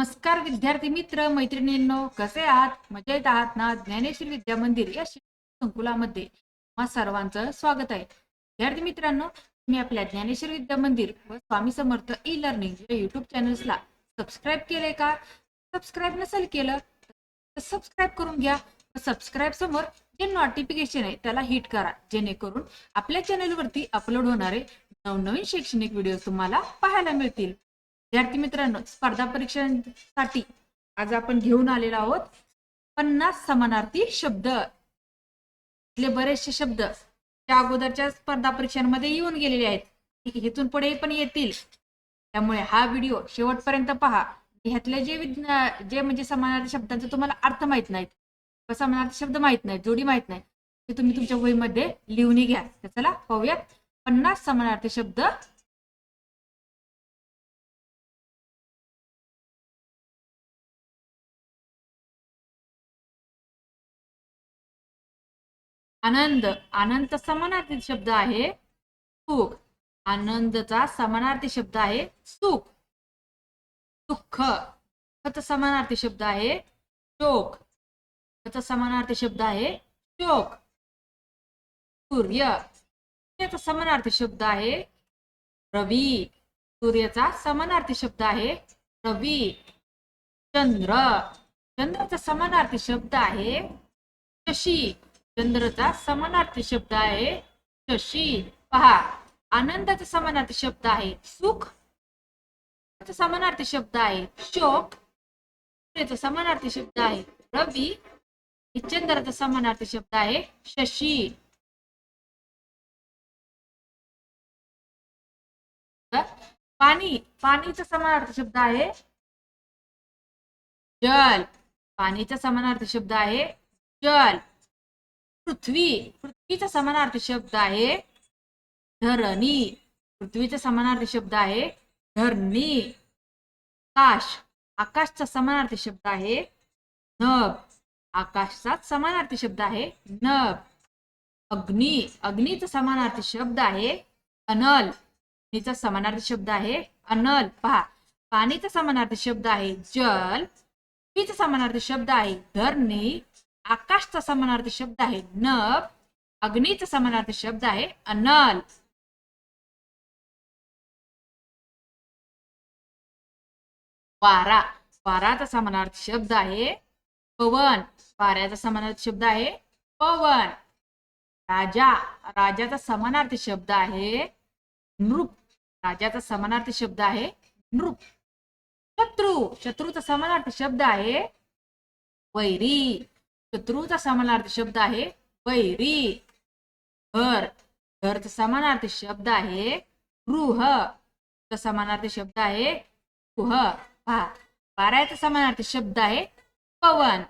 नमस्कार विद्यार्थी मित्र मैत्रिणींनो कसे आहात? मजेत आहात ना? ज्ञानेश्वर विद्या मंदिर या शिक्षण संकुलामध्ये तुम्हा सर्वांचं स्वागत आहे. विद्यार्थी मित्रांनो तुम्ही आपल्या ज्ञानेश्वर विद्या मंदिर व स्वामी समर्थ ई लर्निंग या युट्यूब चॅनल्सला सबस्क्राईब केले का? सबस्क्राईब नसेल केलं तर सबस्क्राईब करून घ्या. सबस्क्राईब समोर जे नोटिफिकेशन आहे त्याला हिट करा. जेणेकरून आपल्या चॅनलवरती अपलोड होणारे नवनवीन शैक्षणिक व्हिडिओ तुम्हाला पाहायला मिळतील. विद्यार्थी मित्रांनो स्पर्धा परीक्षांसाठी आज आपण घेऊन आलेलो आहोत. पन्नास समानार्थी शब्द. इथले बरेचसे शब्द त्या अगोदरच्या स्पर्धा परीक्षांमध्ये येऊन गेलेले आहेत. इथून पुढे पण येतील. त्यामुळे हा व्हिडिओ शेवटपर्यंत पहा. ह्यातले जे विज्ञा जे म्हणजे समानार्थी शब्दांचा तुम्हाला अर्थ माहीत नाहीत समानार्थी शब्द माहीत नाहीत जोडी माहीत नाही ते तुम्ही तुमच्या वहीमध्ये लिहून घ्या. तर चला पाहूयात. पन्नास समानार्थी शब्द. आनंद. आनंद समानार्थी शब्द आहे सुख. आनंदचा समानार्थी शब्द आहे सुख. दुःख. दुःखाचा समानार्थी शब्द आहे शोक. त्याचा समानार्थी शब्द आहे शोक. सूर्य. सूर्याचा समानार्थी शब्द आहे रवी. सूर्याचा समानार्थी शब्द आहे रवी. चंद्र. चंद्राचा समानार्थी शब्द आहे शशी. चंद्रचा समानार्थी शब्द आहे. शशी पहा आनंदाचा समानार्थी शब्द आहे. सुख समानार्थी शब्द आहे. शोक सूर्याचा समानार्थी शब्द आहे. रवी चंद्राचा समानार्थी शब्द आहे. शशी. पाणी पाणीचा समानार्थी शब्द आहे. जल पाणीचा समानार्थी शब्द आहे. जल. पृथ्वी पृथ्वीचा समानार्थी शब्द आहे धरणी. पृथ्वीचा समानार्थी शब्द आहे धरणी. आकाश आकाशचा समानार्थी शब्द आहे नभ. आकाशचा समानार्थी शब्द आहे नभ. अग्नी अग्नीचा समानार्थी शब्द आहे अनल. अग्नीचा समानार्थी शब्द आहे अनल. पहा पाणीचा समानार्थी शब्द आहे जल. पृथ्वीचा समानार्थी शब्द आहे धरणी. आकाशचा समानार्थी शब्द आहे नभ अग्नीचा समानार्थी शब्द आहे अनल. वारा वाराचा समानार्थी शब्द आहे पवन. वाऱ्याचा समानार्थी शब्द आहे पवन. राजा राजाचा समानार्थी शब्द आहे नृप. राजाचा समानार्थी शब्द आहे नृप. शत्रू शत्रूचा समानार्थी शब्द आहे वैरी. शत्रूचा समानार्थी शब्द आहे वैरी. घर. घरचा समानार्थी शब्द आहे गृह. चा समानार्थी शब्द आहे कुह पहा. वाऱ्याचा समानार्थी शब्द आहे पवन.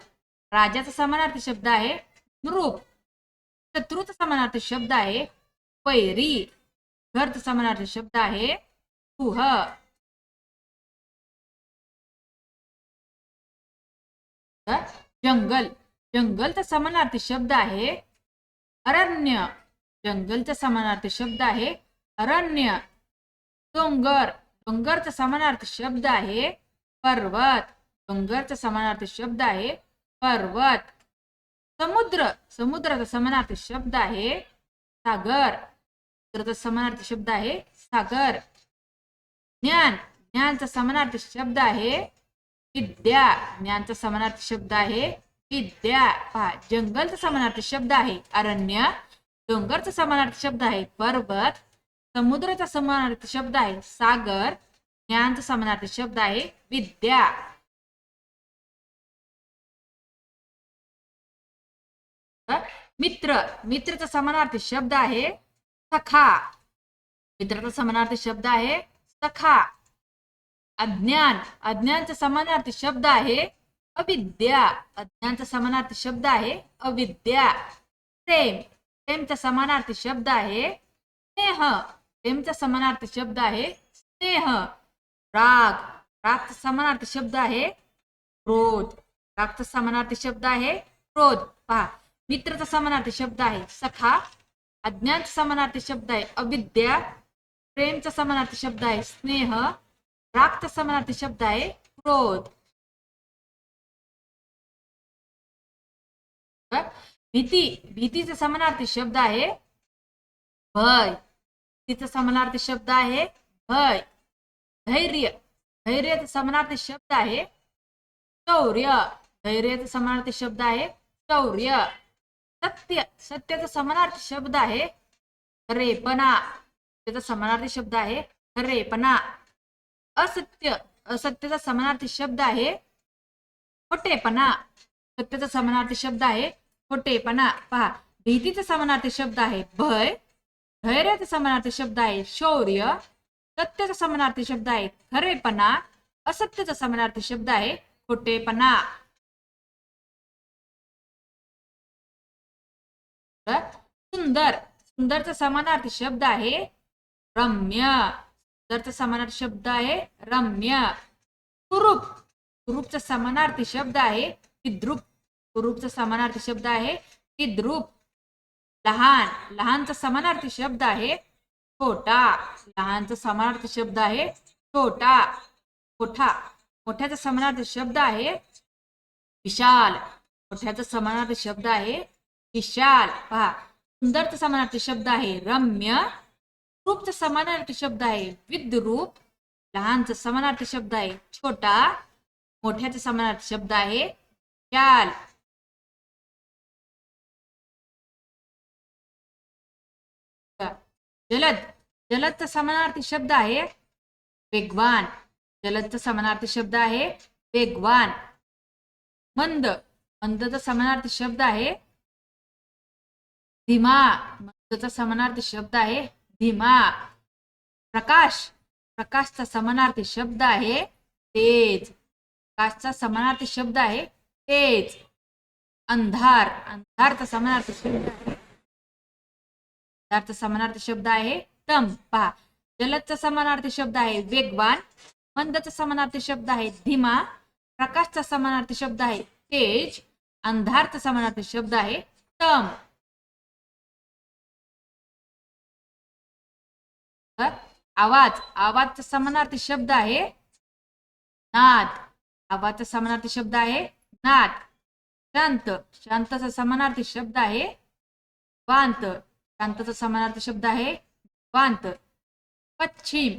राजाचा समानार्थी शब्द आहे नृप. शत्रूचा समानार्थी शब्द आहे वैरी. घरचा समानार्थी शब्द आहे कुह जंगल. जंगलचा समानार्थी शब्द आहे. अरण्य जंगलचा समानार्थी शब्द आहे. अरण्य डोंगर डोंगरचा समानार्थी शब्द आहे. पर्वत डोंगरचा समानार्थी शब्द आहे. पर्वत समुद्र समुद्राचा समानार्थी शब्द आहे. सागर समुद्राचा समानार्थी शब्द आहे. सागर ज्ञान ज्ञानचा समानार्थी शब्द आहे. विद्या ज्ञानचा समानार्थी शब्द आहे. विद्या पहा जंगलचा समानार्थी शब्द आहे. अरण्य डोंगरचा समानार्थी शब्द आहे. पर्वत समुद्राचा समानार्थी शब्द आहे. सागर ज्ञानचा समानार्थी शब्द आहे. विद्या. मित्र. मित्रचा समानार्थी शब्द आहे. सखा. मित्राचा समानार्थी शब्द आहे. सखा. अज्ञान. अज्ञानचा समानार्थी शब्द आहे. अविद्या अज्ञानचा समानार्थी शब्द आहे. अविद्या प्रेम प्रेमचा समानार्थी शब्द आहे. स्नेह प्रेमचा समानार्थी शब्द आहे. स्नेह राग रागचा समानार्थी शब्द आहे. क्रोध रागचा समानार्थी शब्द आहे. क्रोध पहा मित्रचा समानार्थी शब्द आहे. सखा अज्ञानचा समानार्थी शब्द आहे. अविद्या प्रेमचा समानार्थी शब्द आहे. स्नेह रागचा समानार्थी शब्द आहे. क्रोध भीती भीतीचा समानार्थी शब्द आहे भय. भीतीचा समानार्थी शब्द आहे भय. धैर्य. धैर्याचा समानार्थी शब्द आहे शौर्य. धैर्याचा समानार्थी शब्द आहे शौर्य. सत्य. सत्याचा समानार्थी शब्द आहे खरेपणा. त्याचा समानार्थी शब्द आहे खरेपणा. असत्य. असत्याचा समानार्थी शब्द आहे खोटेपणा. सत्याचा समानार्थी शब्द आहे खोटेपणा पहा भीतीचा समानार्थी शब्द आहे भय धैर्याचा समानार्थी शब्द आहे शौर्य सत्याचा समानार्थी शब्द आहे खरेपणा असत्याचा समानार्थी शब्द आहे खोटेपणा. सुंदर सुंदरचा समानार्थी शब्द आहे रम्य सुंदरचा समानार्थी शब्द आहे रम्य. कुरूप कुरूपचा समानार्थी शब्द आहे विद्रुप. कुरूपचा समानार्थी शब्द आहे. विद्रूप लहान लहानचा समानार्थी शब्द आहे. छोटा लहानचा समानार्थी शब्द आहे. छोटा मोठा मोठ्याचा समानार्थी शब्द आहे. विशाल मोठ्याचा समानार्थी शब्द आहे. विशाल पहा सुंदरचा समानार्थी शब्द आहे. रम्य रूपचा समानार्थी शब्द आहे. विद्रूप लहानचा समानार्थी शब्द आहे. छोटा मोठ्याचा समानार्थी शब्द आहे. विशाल जलद जलदचा समानार्थी शब्द आहे. वेगवान जलदचा समानार्थी शब्द आहे. वेगवान. मंद मंदचा समानार्थी शब्द आहे. धीमा मंदचा समानार्थी शब्द आहे. धीमा. प्रकाश प्रकाशचा समानार्थी शब्द आहे. तेज प्रकाशचा समानार्थी शब्द आहे. तेज. अंधार अंधारचा समानार्थी शब्द आहे. अंधारचा समानार्थी शब्द आहे. तम पहा. जलदचा समानार्थी शब्द आहे वेगवान. मंदचा समानार्थी शब्द आहे धीमा. प्रकाशचा समानार्थी शब्द आहे तेज. अंधारचा समानार्थी शब्द आहे तम. तर आवाज आवाजचा समानार्थी शब्द आहे नाद. आवाजचा समानार्थी शब्द आहे नाद. शांत शांताचा समानार्थी शब्द आहे वांत. प्रांताचा समानार्थी शब्द आहे. वांत. पश्चिम.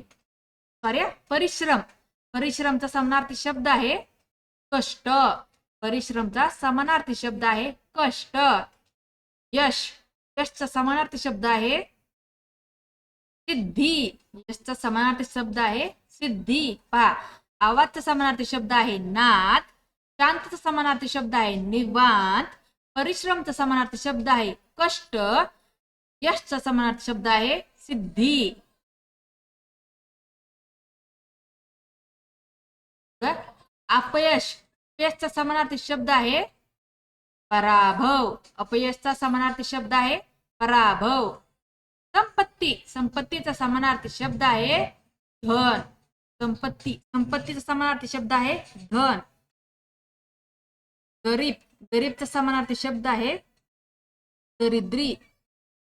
सॉरी परिश्रम. परिश्रमचा समानार्थी शब्द आहे. कष्ट. परिश्रमचा समानार्थी शब्द आहे. कष्ट. यश. यशचा समानार्थी शब्द आहे. सिद्धी. यशचा समानार्थी शब्द आहे. सिद्धी. पहा. आवाजचा समानार्थी शब्द आहे. नाद. शांतचा समानार्थी शब्द आहे. निवांत. परिश्रमचा समानार्थी शब्द आहे. कष्ट. यशचा समानार्थी शब्द आहे सिद्धी. अपयश, अपयशचा समानार्थी शब्द आहे पराभव. अपयशचा समानार्थी शब्द आहे पराभव. संपत्ती, संपत्तीचा समानार्थी शब्द आहे धन. संपत्ती, संपत्तीचा समानार्थी शब्द आहे धन. गरीब, गरीबचा समानार्थी शब्द आहे दरिद्री.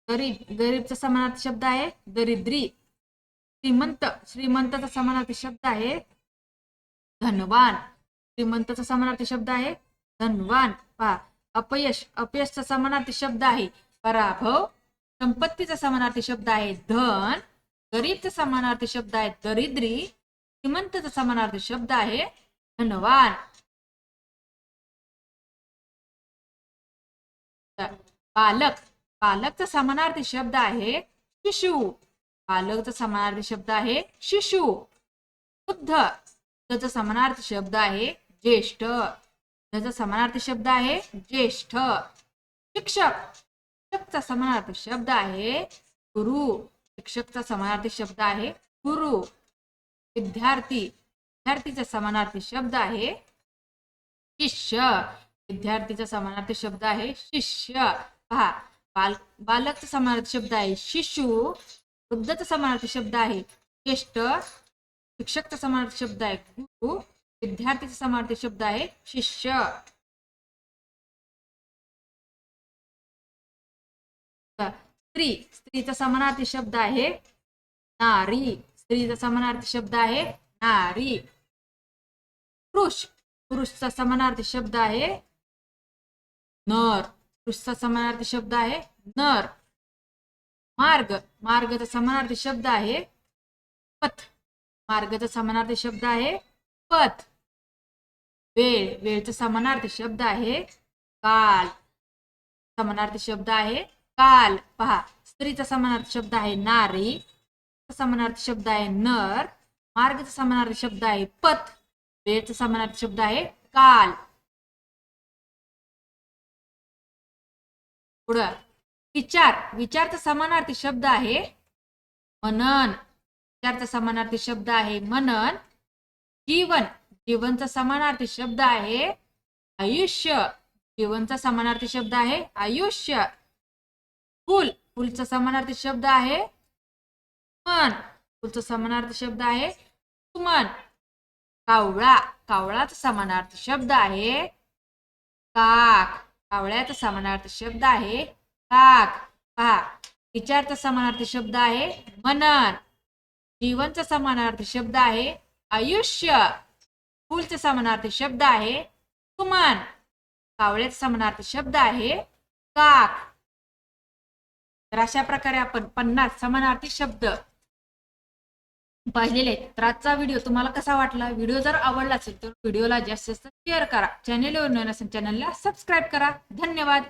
गरीब गरीबचा समानार्थी शब्द आहे दरिद्री. श्रीमंत श्रीमंताचा समानार्थी शब्द आहे धनवान. श्रीमंताचा समानार्थी शब्द आहे धनवान. पहा अपयश अपयशचा समानार्थी शब्द आहे पराभव. संपत्तीचा समानार्थी शब्द आहे धन. गरीबचा समानार्थी शब्द आहे दरिद्री. श्रीमंतचा समानार्थी शब्द आहे धनवान. बालक. बालकचा समानार्थी शब्द आहे शिशु. बालकचा समानार्थी शब्द आहे शिशु. वृद्ध त्याचा समानार्थी शब्द आहे ज्येष्ठ. त्याचा समानार्थी शब्द आहे ज्येष्ठ. शिक्षक. शिक्षकचा समानार्थी शब्द आहे गुरु. शिक्षकचा समानार्थी शब्द आहे गुरु. विद्यार्थी. विद्यार्थीचा समानार्थी शब्द आहे शिष्य. विद्यार्थीचा समानार्थी शब्द आहे शिष्य. पहा बाल बालकचा समानार्थी शब्द आहे. शिशु वृद्धचा समानार्थी शब्द आहे. ज्येष्ठ शिक्षकचा समानार्थी शब्द आहे. गुरु विद्यार्थीचा समानार्थी शब्द आहे. शिष्य. स्त्री स्त्रीचा समानार्थी शब्द आहे. नारी स्त्रीचा समानार्थी शब्द आहे. नारी. पुरुष पुरुषचा समानार्थी शब्द आहे. नर. पुरुषचा समानार्थी शब्द आहे. नर. मार्ग. मार्गचा समानार्थी शब्द आहे. पथ. मार्गचा समानार्थी शब्द आहे. पथ. वेळ. वेळचा समानार्थी शब्द आहे. काल. समानार्थी शब्द आहे. काल. पहा. स्त्रीचा समानार्थी शब्द आहे. नारी. समानार्थी शब्द आहे. नर. मार्गचा समानार्थी शब्द आहे. पथ. वेळचा समानार्थी शब्द आहे. काल. पुढं. विचार. विचारचा समानार्थी शब्द आहे मनन. विचारचा समानार्थी शब्द आहे मनन. जीवन. जीवनचा समानार्थी शब्द आहे आयुष्य. जीवनचा समानार्थी शब्द आहे आयुष्य. फुल. फुलचा समानार्थी शब्द आहे मन. फुलचा समानार्थी शब्द आहे सुमन. कावळा. कावळाचा समानार्थी शब्द आहे काक. कावळ्याचा समानार्थी शब्द आहे काक पहा विचारचा समानार्थी शब्द आहे मनन. जीवनचा समानार्थी शब्द आहे आयुष्य. फुलचा समानार्थी शब्द आहे सुमन कावळ्याचा समानार्थी शब्द आहे काक. तर अशा प्रकारे आपण पन्नास समानार्थी शब्द पाहिलेले आहेत. तर आजचा व्हिडिओ तुम्हाला कसा वाटला? व्हिडिओ जर आवडला असेल तर व्हिडिओला जास्तीत जास्त शेअर करा. चॅनेलवर नवीन असेल चॅनलला सबस्क्राईब करा. धन्यवाद.